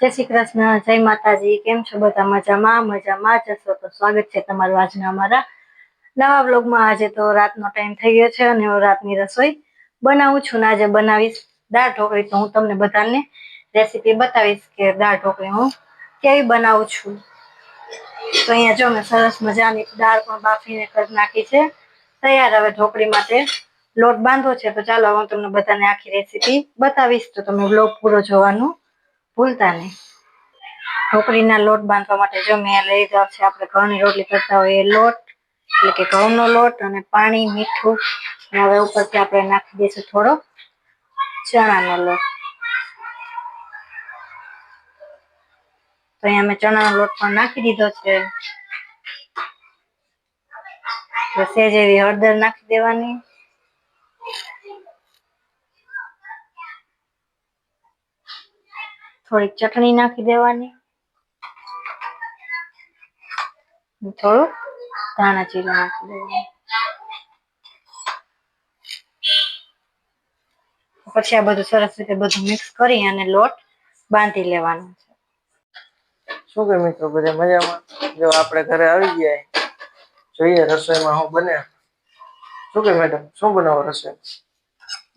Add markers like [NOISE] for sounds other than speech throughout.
જય શ્રી કૃષ્ણ, જય માતાજી, કેમ છો બધા? મજામાં મજામાં જશો તો સ્વાગત છે તમારું આજના અમારા નવા બ્લોગમાં આજે તો રાતનો ટાઈમ થઈ ગયો છે અને હું રાતની રસોઈ બનાવું છું ને આજે બનાવીશ દાળ ઢોકળી. તો હું તમને બધાને રેસીપી બતાવીશ કે દાળ ઢોકળી હું કેવી બનાવું છું. તો અહીંયા જો મેં સરસ મજાની દાળ પણ બાફીને કરી નાખી છે. તૈયાર હવે ઢોકળી માટે લોટ બાંધો છે. તો ચાલો હું તમને બધાને આખી રેસીપી બતાવીશ. તો તમે બ્લોગ પૂરો જોવાનું ભૂલતા નહીં ઢોકળીના લોટ બાંધવા માટે જો મેં લઈ લીધો છે, આપણે ઘઉંની રોટલી કરતા હોય એ લોટ, એટલે કે ઘઉંનો લોટ અને પાણી, મીઠું. હવે ઉપરથી આપણે નાખી દઈશું થોડો ચણાનો લોટ. તો અહીંયા મેં ચણાનો લોટ પણ નાખી દીધો છે. સેજ એવી હળદર નાખી દેવાની. થોડીક ચટણી નાખી દેવાની. થોડું ધાણા જીરું નાખી દેવાનું. પછી આ બધું સરસ રીતે બધું મિક્સ કરી અને લોટ બાંધી લેવાનો છે. શું કે મિત્રો બધા મજામાં? જો આપણે ઘરે આવી ગયા જોઈએ રસોઈમાં હું બને શું કે મેડમ શું બનાવો રસોઈ?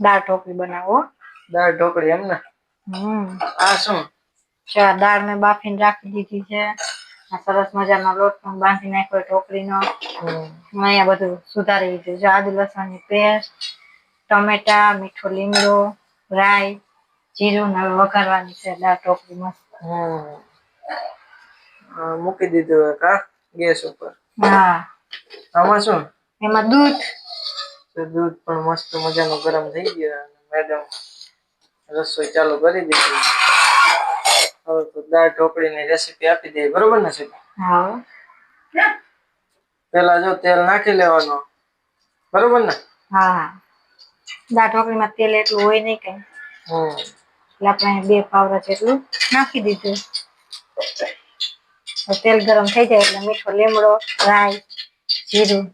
દાળ ઢોકળી બનાવો. દાળ ઢોકળી એમ ને? આ શું? ચા દાળ મેં બાફીને રાખી દીધી છે. આ સરસ મજાનો લોટ પણ બાંધી નાખ્યો ઢોકળીનો. અહીંયા બધું સુધારી દીધું છે આદુ લસણની પેસ્ટ ટમેટા મીઠો લીમડો રાઈ જીરું ને વઘારવાની છે. દાળ ઢોકળી મસ્ત. મૂકી દીધું કા? ગેસ ઉપર. હા. આમાં શું? એમાં દૂધ. દૂધ પણ મસ્ત મજાનું ગરમ થઈ ગયું મેડમ. રસોઈ ચાલુ કરી દીધી. હવે તો દાળ ઢોકળીની રેસીપી આપી દઈએ. બરોબર ને સાહેબ? હા. પેલા જો તેલ નાખી લેવાનો. બરોબર ને? હા દાળ ઢોકળીમાં તેલ એટલું હોય નહીં કઈ. હમ. એટલે આપણે બે પાવડા જેટલું નાખી દીધું. તેલ ગરમ થઈ જાય એટલે મીઠો લીમડો રાઈ જીરું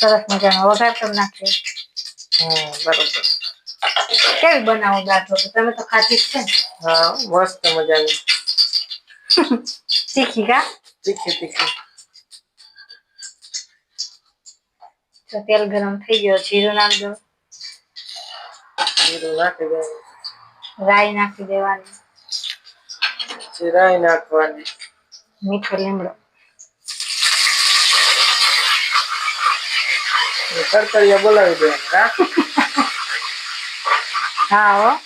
સરસ મજાનો વઘાર કરી નાખ્યો હમ બરોબર. કેવી બનાવો દાળ તમે તો ખાતી જ છે હા મસ્ત મજાની. શીખી કા? તીખી તીખી તો તેલ ગરમ થઈ ગયો જીરું નાખજો. જીરું નાખી દેવાનું. રાઈ નાખી દેવાની. જીરાઈ નાખવાની. મીઠો લીમડો. તરતરિયા બોલાવી દેવાનું હા હા.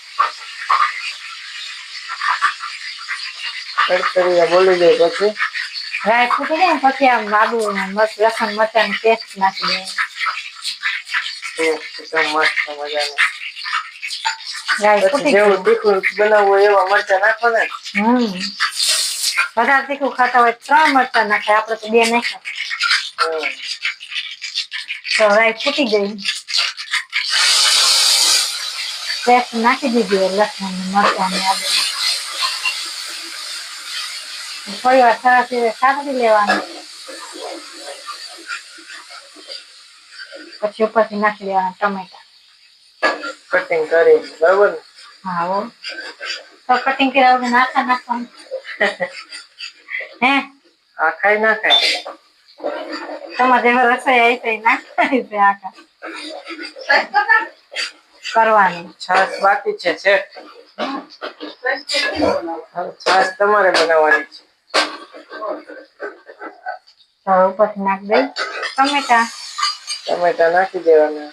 તરતરિયા બોલી દે પછી. રાઈ ફૂટી જાય પછી આમ ને મસ્ત લસણ મરચાંની પેસ્ટ નાખી તો એકદમ મસ્ત મજાનું. રાઈ ફૂટી જેવું તીખું બનાવવું એવા મરચા નાખો ને. હમ. વધારે તીખું ખાતા હોય ત્રણ મરચાં નાખે આપણે તો બે નાખ્યા. તો રાઈ ફૂટી ગઈ. પેસ્ટ નાખી દીધી લસણ ને મરચાં ને આદુ થોડી વાર સરસ રીતે સાતરી લેવાનું પછી ઉપરથી નાખી દેવાના ટમેટા કટિંગ કરી બરોબર હા હો તો કટિંગ કર્યા વગર નાખા નાખવાનું હે આ ખાઈ ના ખાય તમારે જેવો રસોઈ આવી તો નાખવાની છે આખા કરવાની. છાશ બાકી છે છે. હવે તમારે બનાવવાની છે. હવે ઉપરથી નાખી દઈ. ટમેટા. ટમેટા નાખી દેવાના.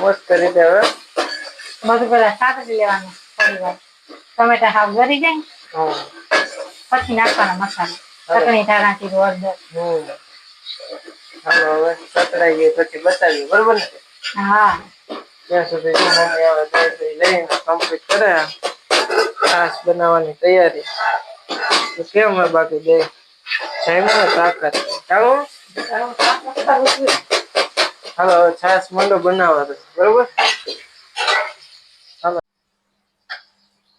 મસ્ત રીતે હવે. બધું પેલા જ લેવાનું થોડી વાર ટમેટા હાવ ગરી જાય પછી નાખવાના મસાલા. ચટણી ધાણાથી હળદર. હવે સતરાઈ ગઈ પછી બતાવીએ બરોબર ને? હા. ત્યાં સુધી મમ્મી આવે દહીં દહીં લઈને કમ્પ્લીટ કરે. છાશ બનાવવાની તૈયારી. તો કેમ હોય બાકી દહીં જઈમાં તાકાત. ચાલો? હાલો હવે છાશ મંડો બનાવવાનો બરોબર તો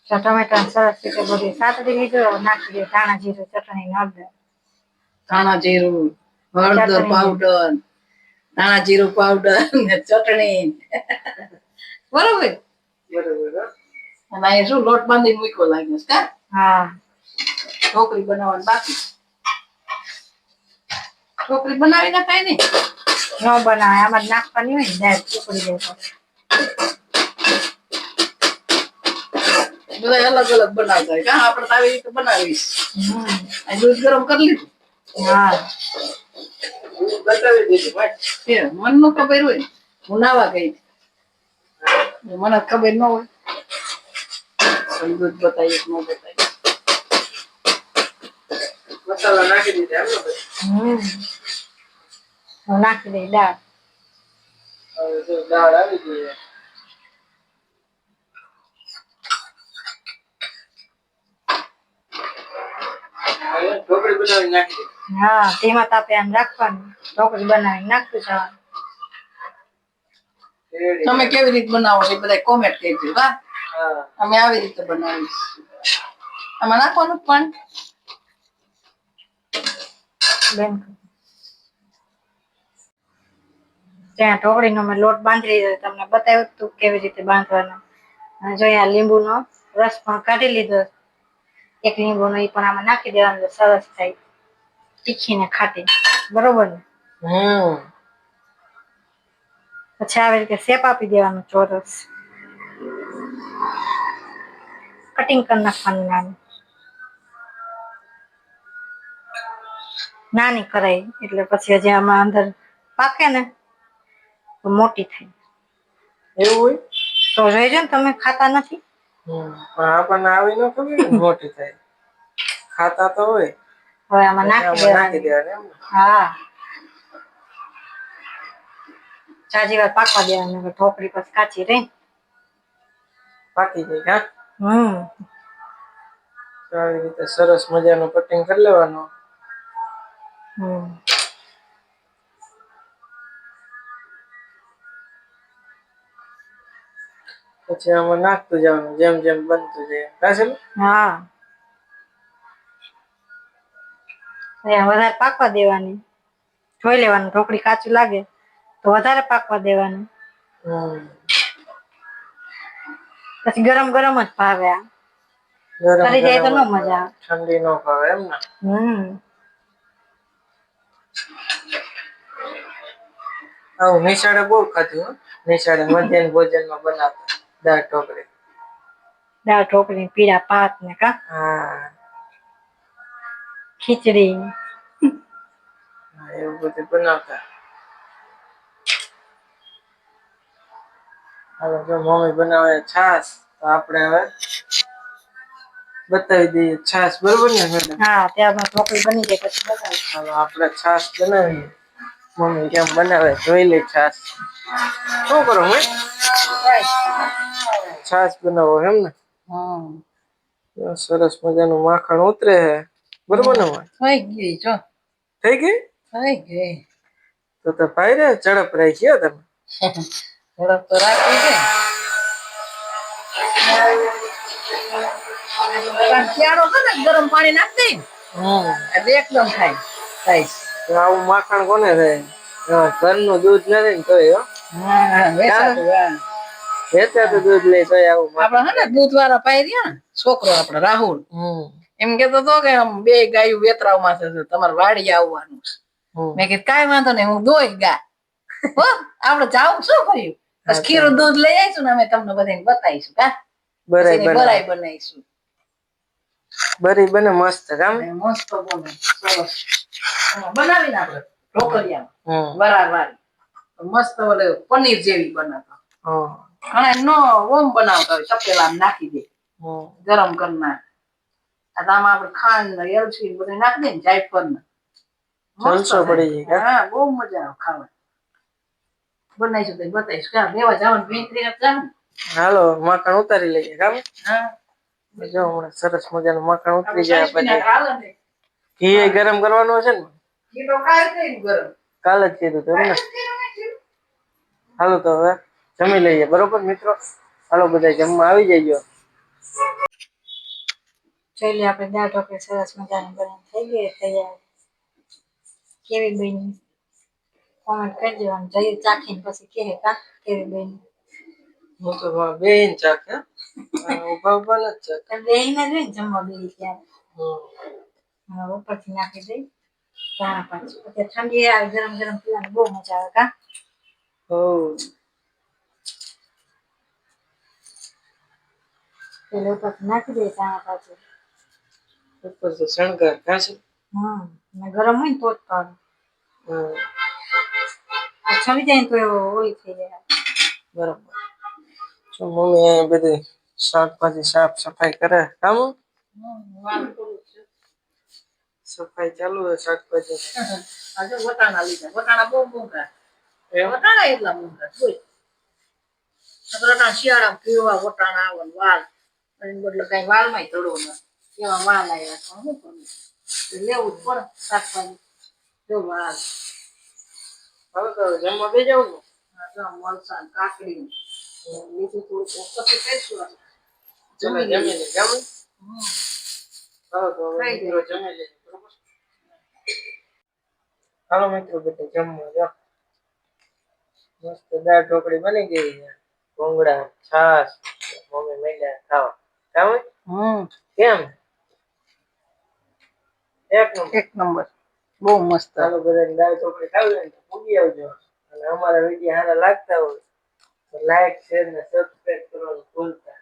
ટમેટા સરસ રીતે બધી સાત લીધું નાખી દે. ધાણા જીરું ચટણી હળદર. ધાણા જીરું હળદર પાવડર ધાણા જીરું પાવડર ને ચટણી. બરોબર? બરોબર અને અહીં શું લોટ બાંધી મૂક્યો લાગ્યો છે હા. ઢોકળી બનાવવાની બાકી ઢોકળી બનાવી નાખાય ને? ન બનાવે આમાં જ નાખવાની હોય ને છોકરી ઉકળી બધા અલગ અલગ બનાવતા હોય. કા આપણે આવી રીતે બનાવીશ આ દૂધ ગરમ કરી લીધું. હા. હું બતાવી દીધું ભાઈ. તે ખબર હોય હું નાવા ગઈ મને ખબર ન હોય. દૂધ બતાવીએ ન બતાવી મસાલા નાખી દીધા એમ નાખી દઈ દાળ. દાળ આવી ગઈ. ઢોકળી બનાવી નાખી હા ધીમા તાપે આમ રાખવાનું. ઢોકળી બનાવી નાખતું જવાનું. તમે કેવી રીતે બનાવો છો બધા કોમેન્ટ કરજો હા? અમે આવી રીતે બનાવીશ. આમાં નાખવાનું પણ? બેન. ત્યાં ઢોકળીનો મેં લોટ બાંધી લીધો તમને બતાવ્યું હતું કેવી રીતે બાંધવાનો. જો અહીંયા લીંબુનો રસ પણ કાઢી લીધો. એક લીંબુનો એ પણ આમાં નાખી દેવાનું સરસ થાય. તીખી ને ખાટી. બરોબર ને? હમ. પછી આવી રીતે શેપ આપી દેવાનું ચોરસ. કટિંગ કરી નાખવાનું નાનું. નાની કરાય એટલે પછી હજી આમાં અંદર પાકે ને તો મોટી થાય. એવું હોય? તો જોઈજો ને તમે ખાતા નથી? પણ આપણને આવી ન ખબર [LAUGHS] મોટી થાય. ખાતા તો હોય. હવે આમાં નાખી દેવાનું. હા. ચાજી વાર પાકવા દેવાનું ઢોકળી પછી કાચી રહી. પાકી જાય હા હમ. આવી રીતે સરસ મજાનું કટિંગ કરી લેવાનું. હમ. પછી આમાં નાખતું જવાનું જેમ જેમ બનતું જાય કાશેલું હા વધારે પાકવા દેવાની. જોઈ લેવાનું ઢોકળી કાચું લાગે તો વધારે પાકવા દેવાનું. પછી ગરમ ગરમ જ ભાવે આ. કરી જાય તો ન મજા આવે. ઠંડી નો ભાવે એમ ને? હમ. આવું નિશાળે બહુ ખાધું. નિશાળે મધ્યાહન ભોજનમાં બનાવતા. દાળ ઢોકળી. દાળ ઢોકળી પીળા ભાત ને કા? હા. ખીચડી. એવું બધું બનાવતા. હવે જો મમ્મી બનાવે છાસ તો આપણે હવે બતાવી દઈએ છાસ બરોબર ને હા ત્યારમાં ઢોકળી બની જાય પછી બતાવી હવે આપણે છાસ બનાવીએ. મમ્મી કેમ બનાવે? જોઈ લે છાસ શું કરો હું છાસ બનાવો એમ ને? સરસ મજાનું માખણ ઉતરે હે. બરોબર ને? થઈ ગઈ જો. થઈ ગઈ? થઈ ગઈ. તો તો ભાઈ રે ઝડપ ગયો તમે. ઝડપ તો રાખી છે. શિયાળો છે ને ગરમ પાણી નાખી દે. એટલે એકદમ થાય થાય. આવું માખણ કોને થાય? ઘરનું દૂધ નથી ને તોય વેચાતું દૂધ લઈ તો આવું આપડે હે ને દૂધ વાળા પાઈ રહ્યા છોકરો આપડે રાહુલ. એમ કેતો તો કે આમ બે ગાયું વેતરાવમાં છે તમારે વાડી આવવાનું મેં કીધું કાંઈ વાંધો નહીં હું દોઈ ગા. હો આપડે જાવું શું કર્યું? બસ ખીરું દૂધ લઈ આવીશું ને અમે તમને બધાને બતાવીશું કા? બને બરાઈ બનાવીશું. બરી બને મસ્ત કામ? મસ્ત બને સરસ. બનાવીને આપણે ઢોકળિયામાં વરાળ વાળી મસ્ત ઓલે પનીર જેવી બનાવતા. ઘણા નો ઓમ બનાવતા હોય તપેલામાં નાખી દે. ગરમ કરી નાખ આમાં આપણે ખાંડ ને એલચી બધું નાખી દે ને જાયફળ ને. જલસો પડી જાય હા બહુ મજા આવે ખાવા બનાવીશું તો બતાવીશ. ક્યાં લેવા જવાનું? ભીંતરી જવાનું હાલો માખણ ઉતારી લઈએ હા. જો હમણાં સરસ મજાનું માખણ ઉતરી જાય પછી. ઘી ગરમ કરવાનું છે ને? કિલો થયું ગરમ. કાલે જ કીધું હતું એમ ને? હાલો તો હવે જમી લઈએ બરોબર મિત્રો? હાલો બધા જમવા આવી જજો. જોઈ આપણે દાળ ઢોકળી સરસ મજાની બની થઈ ગઈ તૈયાર. કેવી બની? કોમેન્ટ કરી દેવાનું જઈએ ચાખીને પછી કહે કા કેવી બની? હું તો બેન ચાખે ઊભા ઊભા નથી ચાખે બેન જ ને જમવા બેહી ત્યારે હા ઉપરથી નાખી દઈ. ધાણા પાછું. અત્યારે ઠંડી આવે ગરમ ગરમ પીવાની બહુ મજા આવે કા? હો. પેલે ઉપરથી નાખી દે ધાણા પાછું. ઉપર તો શણગાર કાશે હમ ગરમ હોય ને તો જ ભાવે છવી જાય ને તો એવો ઓલી થઈ જાય. બરાબર. જો મમ્મી બધી શાકભાજી સાફ સફાઈ કરે કામ? છું સફાઈ ચાલુ હોય શાકભાજી. [LAUGHS] આજે વટાણા લીધા. વટાણા બહુ મોંઘા. વટાણા એટલા મોંઘા જોઈ. વટાણા શિયાળામાં કેવા વટાણા આવે વાલ. એની બદલે કઈ વાલમાં તળો ન. એવા વાલ આવ્યા તો શું કરું? તો લેવું જ પડે શાકભાજી. જો વાલ. હવે તો જમવા બે જાવ ને. આ જો મરચાં ને કાકડી. બીજું થોડું પછી કહીશું જમી જમી જમી તો હવે મિત્રો જમી બરોબર હાલો મિત્રો બધા જમવા જાઓ. મસ્ત દાળ ઢોકળી બની ગઈ છે. ભૂંગળા છાસ મમ્મી મેલ્યા ખાવા. કામ હમ. કેમ? એક નંબર. એક નંબર. બહુ મસ્ત. હાલો બધાને દાળ ઢોકળી ખાવી હોય તો પૂગી આવજો. અને અમારા વીડિયો સારા લાગતા હોય તો લાઈક શેર ને સબસ્ક્રાઈબ કરવાનું ભૂલતા